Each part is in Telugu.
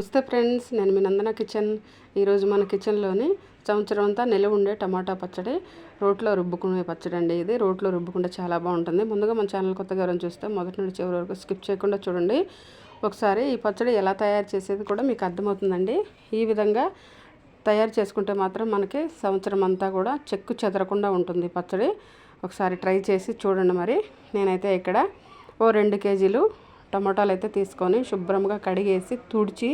నమస్తే ఫ్రెండ్స్ నేను మీ నందన కిచెన్. ఈరోజు మన కిచెన్లోని సంవత్సరం అంతా నిలవ ఉండే టమాటా పచ్చడి రోట్లో రుబ్బుకునే పచ్చడి అండి ఇది. రోట్లో రుబ్బుకుంటే చాలా బాగుంటుంది. ముందుగా మన ఛానల్ కొత్తగా ఎవరైనా చూస్తే మొదటి నుండి చివరి వరకు స్కిప్ చేయకుండా చూడండి. ఒకసారి ఈ పచ్చడి ఎలా తయారు చేసేది కూడా మీకు అర్థమవుతుందండి. ఈ విధంగా తయారు చేసుకుంటే మాత్రం మనకి సంవత్సరం అంతా కూడా చెక్కు చెదరకుండా ఉంటుంది పచ్చడి. ఒకసారి ట్రై చేసి చూడండి మరి. నేనైతే ఇక్కడ ఓ రెండు కేజీలు టమాటాలు అయితే తీసుకొని శుభ్రంగా కడిగేసి తుడిచి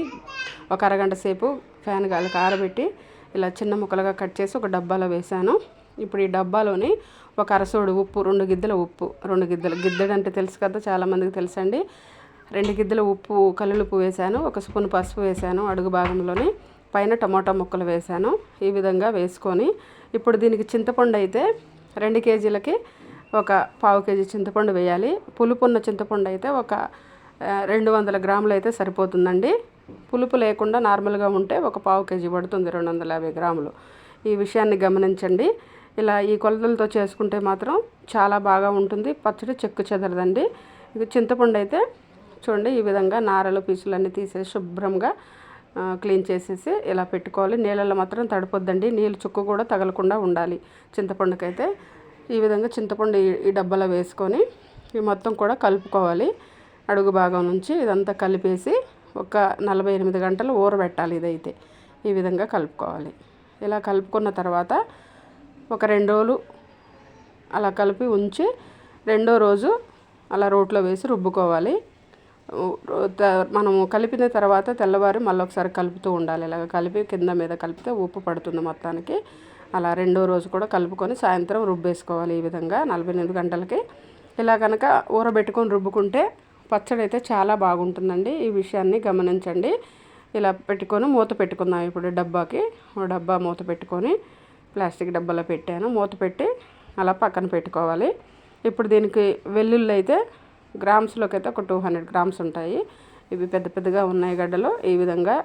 ఒక అరగంట సేపు ఫ్యాన్ గాలికి ఆరబెట్టి ఇలా చిన్న ముక్కలుగా కట్ చేసి ఒక డబ్బాలో వేశాను ఇప్పుడు ఈ డబ్బాలోని ఒక అరసోడు ఉప్పు రెండు గిద్దెల ఉప్పు రెండు గిద్దెలు గిద్దెడు అంటే తెలుసు కదా చాలామందికి తెలుసండి. రెండు గిద్దెల ఉప్పు కల్లులుప్పు వేశాను ఒక స్పూన్ పసుపు వేశాను అడుగు భాగంలోని పైన టమాటా ముక్కలు వేశాను ఈ విధంగా వేసుకొని ఇప్పుడు దీనికి చింతపండు అయితే రెండు కేజీలకి ఒక పావు కేజీ చింతపండు వేయాలి. పులుపు ఉన్న చింతపండు అయితే ఒక రెండు వందల గ్రాములు అయితే సరిపోతుందండి. పులుపు లేకుండా నార్మల్గా ఉంటే ఒక పావు కేజీ పడుతుంది రెండు వందల యాభై గ్రాములు. ఈ విషయాన్ని గమనించండి. ఇలా ఈ కొలతలతో చేసుకుంటే మాత్రం చాలా బాగా ఉంటుంది. పచ్చడి చెక్కు చెదరదండి. ఇది చింతపండు అయితే చూడండి ఈ విధంగా నారలు పీసులన్నీ తీసేసి శుభ్రంగా క్లీన్ చేసేసి ఇలా పెట్టుకోవాలి. నీళ్ళల్లో మాత్రం తడపొద్దండి. నీళ్ళు చుక్క కూడా తగలకుండా ఉండాలి. చింతపండుకైతే ఈ విధంగా చింతపండు ఈ డబ్బాలో వేసుకొని ఇవి మొత్తం కూడా కలుపుకోవాలి. అడుగు భాగం నుంచి ఇదంతా కలిపేసి ఒక నలభై ఎనిమిది గంటలు ఊరబెట్టాలి ఇదైతే. ఈ విధంగా కలుపుకోవాలి. ఇలా కలుపుకున్న తర్వాత ఒక రెండు రోజులు అలా కలిపి ఉంచి రెండో రోజు అలా రోట్లో వేసి రుబ్బుకోవాలి. మనము కలిపిన తర్వాత తెల్లవారి మళ్ళీ ఒకసారి కలుపుతూ ఉండాలి. ఇలాగ కలిపి కింద మీద కలిపితే ఉప్పు పడుతుంది మొత్తానికి. అలా రెండో రోజు కూడా కలుపుకొని సాయంత్రం రుబ్బేసుకోవాలి ఈ విధంగా నలభై ఎనిమిది గంటలకి. ఇలా కనుక ఊరబెట్టుకొని రుబ్బుకుంటే పచ్చడి అయితే చాలా బాగుంటుందండి. ఈ విషయాన్ని గమనించండి. ఇలా పెట్టుకొని మూత పెట్టుకుందాం ఇప్పుడు డబ్బాకి. డబ్బా మూత పెట్టుకొని ప్లాస్టిక్ డబ్బాలో పెట్టాను. మూత పెట్టి అలా పక్కన పెట్టుకోవాలి. ఇప్పుడు దీనికి వెల్లుల్లి అయితే గ్రామ్స్లోకి అయితే ఒక టూ హండ్రెడ్ గ్రామ్స్ ఉంటాయి. ఇవి పెద్ద పెద్దగా ఉన్నాయి గడ్డలు. ఈ విధంగా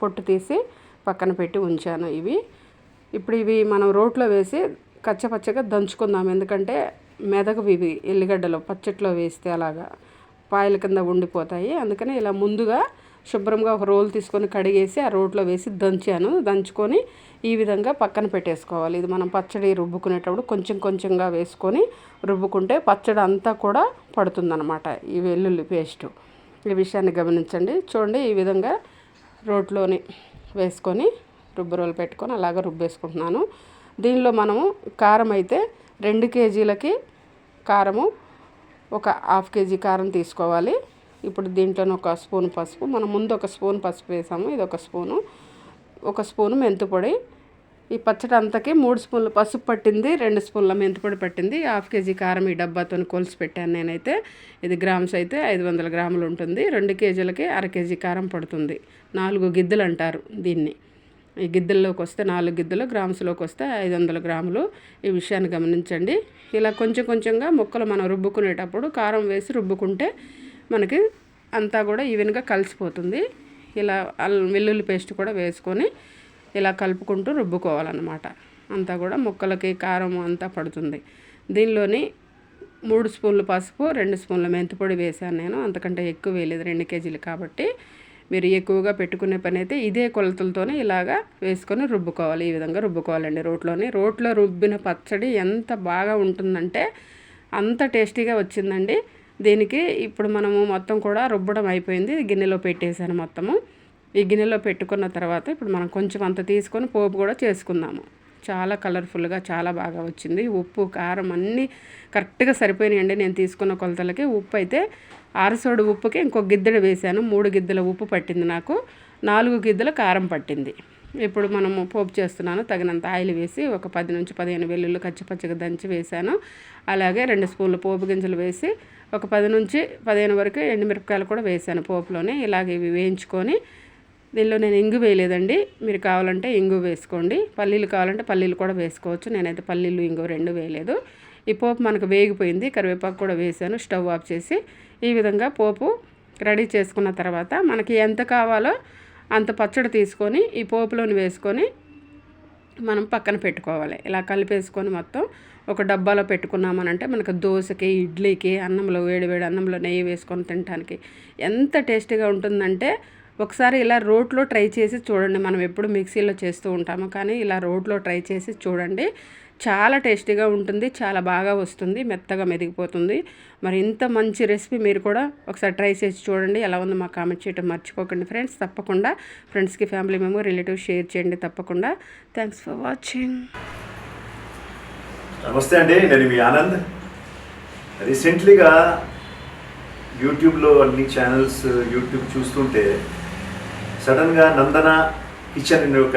పొట్టు తీసి పక్కన పెట్టి ఉంచాను ఇవి. ఇప్పుడు ఇవి మనం రోట్లో వేసి కచ్చపచ్చగా దంచుకుందాం. ఎందుకంటే మెదగవి ఇవి ఎల్లిగడ్డలు పచ్చట్లో వేస్తే అలాగా పాయల కింద ఉండిపోతాయి. అందుకని ఇలా ముందుగా శుభ్రంగా ఒక రోల్ తీసుకొని కడిగేసి ఆ రోట్లో వేసి దంచాను. దంచుకొని ఈ విధంగా పక్కన పెట్టేసుకోవాలి. ఇది మనం పచ్చడి రుబ్బుకునేటప్పుడు కొంచెం కొంచెంగా వేసుకొని రుబ్బుకుంటే పచ్చడి అంతా కూడా పడుతుందన్నమాట ఈ వెల్లుల్లి పేస్టు. ఈ విషయాన్ని గమనించండి. చూడండి ఈ విధంగా రోట్లోని వేసుకొని రుబ్బు రోలు పెట్టుకొని అలాగ రుబ్బేసుకుంటున్నాను. దీనిలో మనము కారం అయితే రెండు కేజీలకి కారము ఒక హాఫ్ కేజీ కారం తీసుకోవాలి. ఇప్పుడు దీంట్లోనే ఒక స్పూన్ పసుపు మనం ముందు ఒక స్పూన్ పసుపు వేసాము ఇది ఒక స్పూను. ఒక స్పూను మెంతుపొడి ఈ పచ్చడి అంతకి మూడు స్పూన్లు పసుపు పట్టింది రెండు స్పూన్ల మెంతిపొడి పట్టింది. హాఫ్ కేజీ కారం ఈ డబ్బాతో కొలిసి పెట్టాను నేనైతే. ఇది గ్రామ్స్ అయితే ఐదు వందల గ్రాములు ఉంటుంది. రెండు కేజీలకి అర కేజీ కారం పడుతుంది. నాలుగు గిద్దెలు అంటారు దీన్ని. ఈ గిద్దెల్లోకి వస్తే నాలుగు గిద్దెలు గ్రామ్స్లోకి వస్తే ఐదు వందల గ్రాములు. ఈ విషయాన్ని గమనించండి. ఇలా కొంచెం కొంచెంగా ముక్కలు మనం రుబ్బుకునేటప్పుడు కారం వేసి రుబ్బుకుంటే మనకి అంతా కూడా ఈవెన్గా కలిసిపోతుంది. ఇలా వెల్లుల్లి పేస్ట్ కూడా వేసుకొని ఇలా కలుపుకుంటూ రుబ్బుకోవాలన్నమాట. అంతా కూడా ముక్కలకి కారం అంతా పడుతుంది. దీనిలోని మూడు స్పూన్లు పసుపు రెండు స్పూన్ల మెంతిపొడి వేసాను నేను. అంతకంటే ఎక్కువ వేయలేదు రెండు కేజీలు కాబట్టి. మీరు ఎక్కువగా పెట్టుకునే పని అయితే ఇదే కొలతలతోనే ఇలాగా వేసుకొని రుబ్బుకోవాలి. ఈ విధంగా రుబ్బుకోవాలండి రోట్లోని. రోట్లో రుబ్బిన పచ్చడి ఎంత బాగా ఉంటుందంటే అంత టేస్టీగా వచ్చిందండి. దీనికి ఇప్పుడు మనము మొత్తం కూడా రుబ్బడం అయిపోయింది. గిన్నెలో పెట్టేశాను మొత్తము. ఈ గిన్నెలో పెట్టుకున్న తర్వాత ఇప్పుడు మనం కొంచెం అంత తీసుకొని పోపు కూడా చేసుకుందాము. చాలా కలర్ఫుల్గా చాలా బాగా వచ్చింది. ఉప్పు కారం అన్నీ కరెక్ట్గా సరిపోయినాయండి నేను తీసుకున్న కొలతలకి. ఉప్పు అయితే అరసోడు ఉప్పుకి ఇంకొక గిద్దెడు వేశాను. మూడు గిద్దెల ఉప్పు పట్టింది నాకు. నాలుగు గిద్దెల కారం పట్టింది. ఇప్పుడు మనము పోపు చేస్తున్నాను. తగినంత ఆయిల్ వేసి ఒక పది నుంచి పదిహేను వెల్లుల్లి కచ్చిపచ్చగా దంచి వేశాను. అలాగే రెండు స్పూన్లు పోపు గింజలు వేసి ఒక పది నుంచి పదిహేను వరకు ఎండుమిరపకాయలు కూడా వేసాను పోపులోనే. ఇలాగే ఇవి వేయించుకొని దీనిలో నేను ఇంగు వేయలేదండి. మీరు కావాలంటే ఇంగు వేసుకోండి. పల్లీలు కావాలంటే పల్లీలు కూడా వేసుకోవచ్చు. నేనైతే పల్లీలు ఇంగు రెండు వేయలేదు. ఈ పోపు మనకు వేగిపోయింది. కరివేపాకు కూడా వేసాను స్టవ్ ఆఫ్ చేసి ఈ విధంగా పోపు రెడీ చేసుకున్న తర్వాత మనకి ఎంత కావాలో అంత పచ్చడి తీసుకొని ఈ పోపులోని వేసుకొని మనం పక్కన పెట్టుకోవాలి. ఇలా కలిపేసుకొని మొత్తం ఒక డబ్బాలో పెట్టుకున్నామనంటే మనకు దోశకి ఇడ్లీకి అన్నంలో వేడి వేడి అన్నంలో నెయ్యి వేసుకొని తినడానికి ఎంత టేస్టీగా ఉంటుందంటే ఒకసారి ఇలా రోట్లో ట్రై చేసి చూడండి. మనం ఎప్పుడు మిక్సీలో చేస్తూ ఉంటాము కానీ ఇలా రోట్లో ట్రై చేసి చూడండి. చాలా టేస్టీగా ఉంటుంది చాలా బాగా వస్తుంది మెత్తగా మెదిగిపోతుంది. మరి ఇంత మంచి రెసిపీ మీరు కూడా ఒకసారి ట్రై చేసి చూడండి. ఎలా ఉందో మాకు కామెంట్ చేయడం మర్చిపోకండి ఫ్రెండ్స్. తప్పకుండా ఫ్రెండ్స్కి ఫ్యామిలీ మెంబర్ రిలేటివ్స్ షేర్ చేయండి తప్పకుండా. Thanks for watching. నమస్తే అండి నేను మీ ఆనంద్. రీసెంట్లీగా యూట్యూబ్లో అన్ని ఛానల్స్ యూట్యూబ్ చూస్తుంటే సడన్గా నందన కిచెన్ అనే ఒక